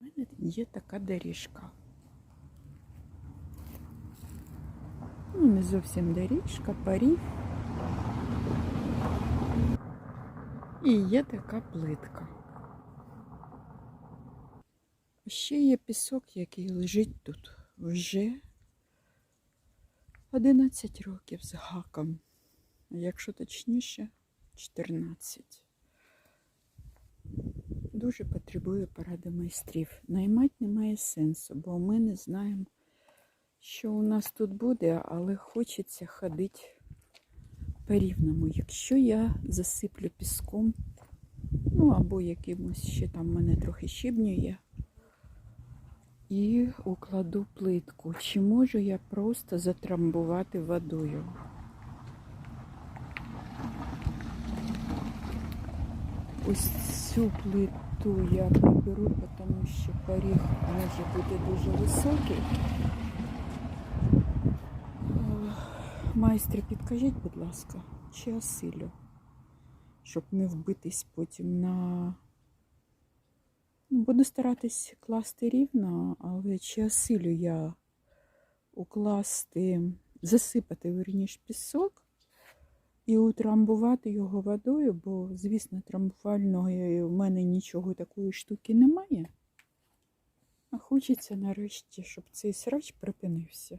У мене є така доріжка. Ну, не зовсім доріжка, поріг. І є така плитка. Ще є пісок, який лежить тут вже 11 років з гаком. Якщо точніше, 14. Дуже потребує поради майстрів. Наймати немає сенсу, бо ми не знаємо, що у нас тут буде, але хочеться ходити по рівному. Якщо я засиплю піском, ну або якимось ще там мене трохи щебню є, і укладу плитку, чи можу я просто затрамбувати водою? Ось цю плиту я приберу, тому що поріг може бути дуже високий. Е, Майстре, підкажіть, будь ласка, чи осилю, щоб не вбитись потім на. Ну, буду старатись класти рівно, але чи осилю я укласти, засипати верніш пісок і утрамбувати його водою, бо, звісно, трамбувальної в мене нічого такої штуки немає. А хочеться нарешті, щоб цей срач припинився.